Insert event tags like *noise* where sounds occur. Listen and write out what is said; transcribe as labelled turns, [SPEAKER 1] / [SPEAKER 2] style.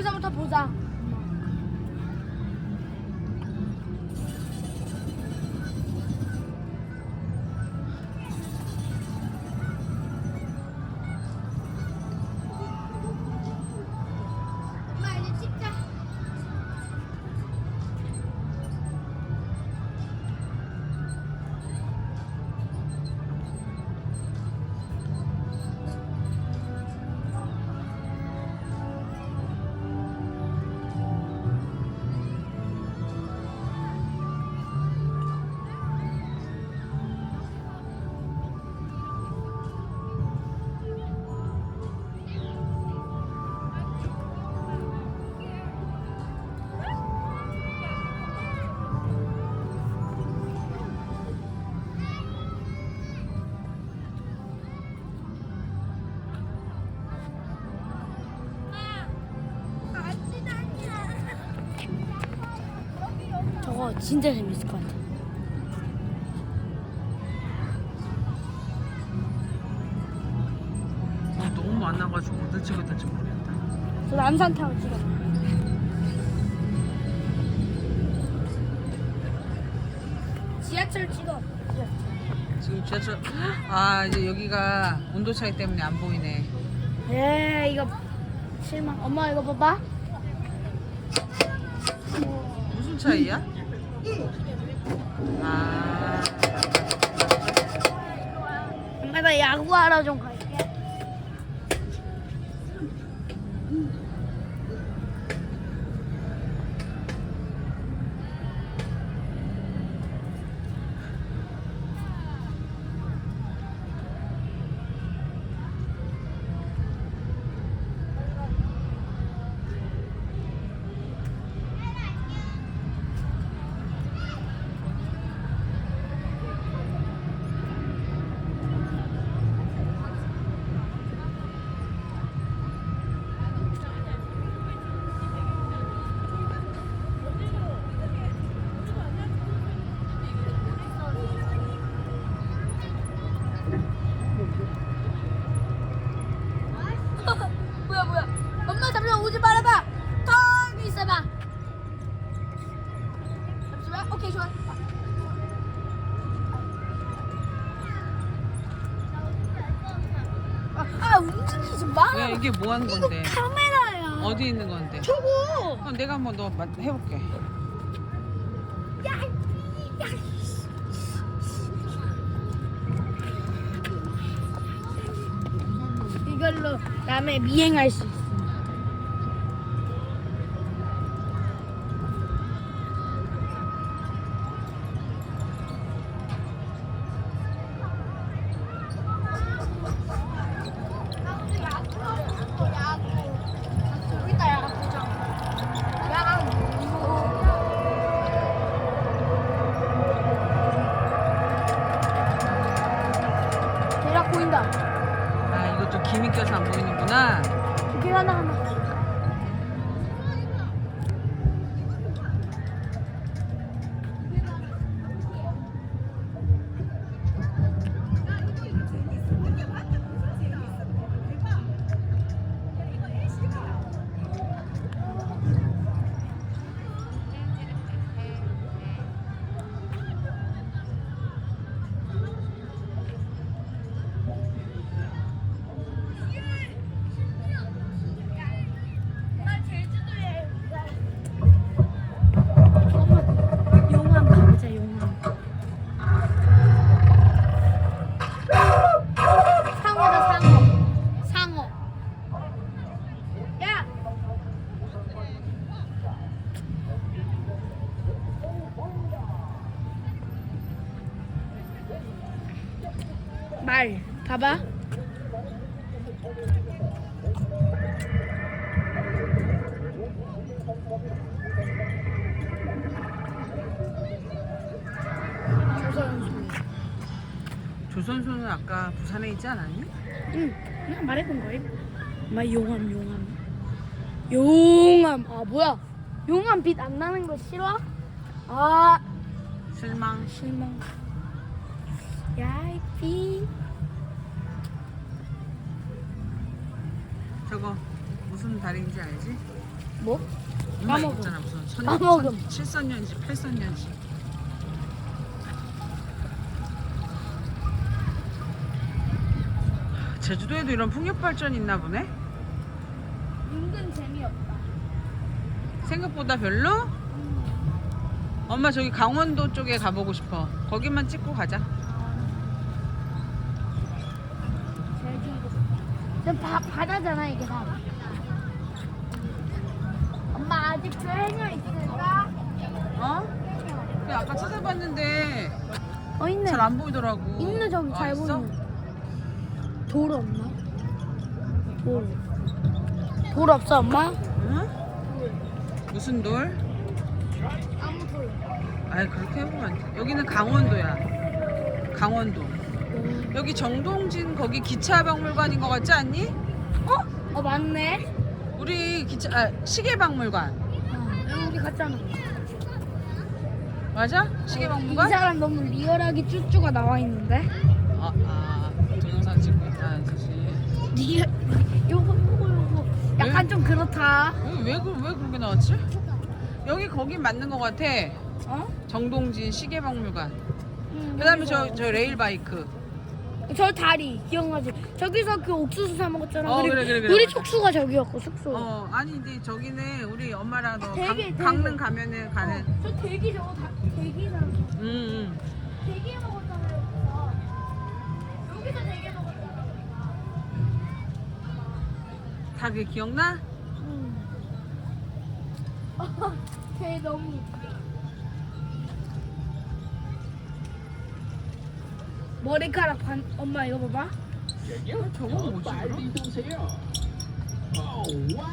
[SPEAKER 1] 여기서부터 보자. 진짜 재밌을 것 같아.
[SPEAKER 2] 어, 너무 많아가지고 어디 찍어야 될지 모르겠다.
[SPEAKER 1] 저 남산 타워 찍어. 지하철 찍어.
[SPEAKER 2] 지금 지하철 아 이제 여기가 온도 차이 때문에 안 보이네.
[SPEAKER 1] 에 이거 실망. 엄마 이거 봐봐.
[SPEAKER 2] 무슨 차이야? 아.
[SPEAKER 1] 나 야구하러 좀갈 움직이지 마.
[SPEAKER 2] 왜 이게 뭐 하는
[SPEAKER 1] 이거
[SPEAKER 2] 건데?
[SPEAKER 1] 카메라야.
[SPEAKER 2] 어디 있는 건데?
[SPEAKER 1] 저거.
[SPEAKER 2] 그럼 내가 한번 너 맛- 해볼게.
[SPEAKER 1] 야, 야. 이걸로 남의 미행할 수 있어. 말 봐봐 조선소
[SPEAKER 2] 조선소는 아까 부산에 있지 않았니?
[SPEAKER 1] 응, 그냥 말해본 거임. 막 용암, 용암. 용암. 아, 뭐야? 용암 빛 안 나는 거 싫어? 아,
[SPEAKER 2] 실망.
[SPEAKER 1] 실망. 야, 이 빛.
[SPEAKER 2] 무슨 다리인지 알지?
[SPEAKER 1] 뭐?
[SPEAKER 2] 엄마
[SPEAKER 1] 까먹음.
[SPEAKER 2] 있잖아 무슨 천,
[SPEAKER 1] 까먹음.
[SPEAKER 2] 천, 칠선년지 팔선년지 제주도에도 이런 풍력 발전 있나 보네
[SPEAKER 1] 은근 재미없다.
[SPEAKER 2] 생각보다 별로 엄마 저기 강원도 쪽에 가보고 싶어 거기만 찍고 가자
[SPEAKER 1] 제주도. 저 바, 바다잖아 이게 다. 엄마 아직 그 해녀 있을까?
[SPEAKER 2] 어? 근데 아까 찾아봤는데
[SPEAKER 1] 어 있네.
[SPEAKER 2] 잘 안 보이더라고
[SPEAKER 1] 있네 저기
[SPEAKER 2] 아,
[SPEAKER 1] 잘
[SPEAKER 2] 있어?
[SPEAKER 1] 보이네. 돌 없나? 돌. 돌 없어 엄마?
[SPEAKER 2] 응? 무슨 돌?
[SPEAKER 1] 아무 돌.
[SPEAKER 2] 아이 그렇게 해보면 안 돼. 여기는 강원도야. 강원도. 여기 정동진 거기 기차박물관인 것 같지 않니?
[SPEAKER 1] 어? 어 맞네.
[SPEAKER 2] 우리 기차 아, 시계박물관
[SPEAKER 1] 어, 여기 우리 갔잖아.
[SPEAKER 2] 맞아?
[SPEAKER 1] 이
[SPEAKER 2] 시계박물관?
[SPEAKER 1] 사람 너무 리얼하게 쭈쭈가 나와 있는데.
[SPEAKER 2] 아, 아 동영상 찍고 있다 아저씨.
[SPEAKER 1] 리얼. 요거 요거 요거. 약간
[SPEAKER 2] 왜?
[SPEAKER 1] 좀 그렇다.
[SPEAKER 2] 왜, 왜, 그- 왜 그렇게 나왔지? 여기 거기 맞는 것 같아.
[SPEAKER 1] 어?
[SPEAKER 2] 정동진 시계박물관.
[SPEAKER 1] 응,
[SPEAKER 2] 그다음에
[SPEAKER 1] 여기서.
[SPEAKER 2] 저저 레일 바이크.
[SPEAKER 1] 저 다리 기억나지? 저기서 그 옥수수 사 먹었잖아.
[SPEAKER 2] 어,
[SPEAKER 1] 그리고
[SPEAKER 2] 그래, 그래, 그래,
[SPEAKER 1] 우리
[SPEAKER 2] 맞아.
[SPEAKER 1] 숙소가 저기였고 숙소.
[SPEAKER 2] 어 아니 이제 저기는 우리 엄마랑 너
[SPEAKER 1] 되게,
[SPEAKER 2] 강,
[SPEAKER 1] 되게.
[SPEAKER 2] 강릉 가면은 가는.
[SPEAKER 1] 어, 저 대기 저거 다 대기잖아.
[SPEAKER 2] 응 응.
[SPEAKER 1] 대기 먹었잖아요. 여기서. 여기서 대기 먹었잖아.
[SPEAKER 2] 다 그게 기억나?
[SPEAKER 1] 응. *laughs* 걔 너무 머리카락 반 엄마 이거 봐봐.
[SPEAKER 2] 저거 뭐지?
[SPEAKER 3] 빨리 와우, 빠르네요.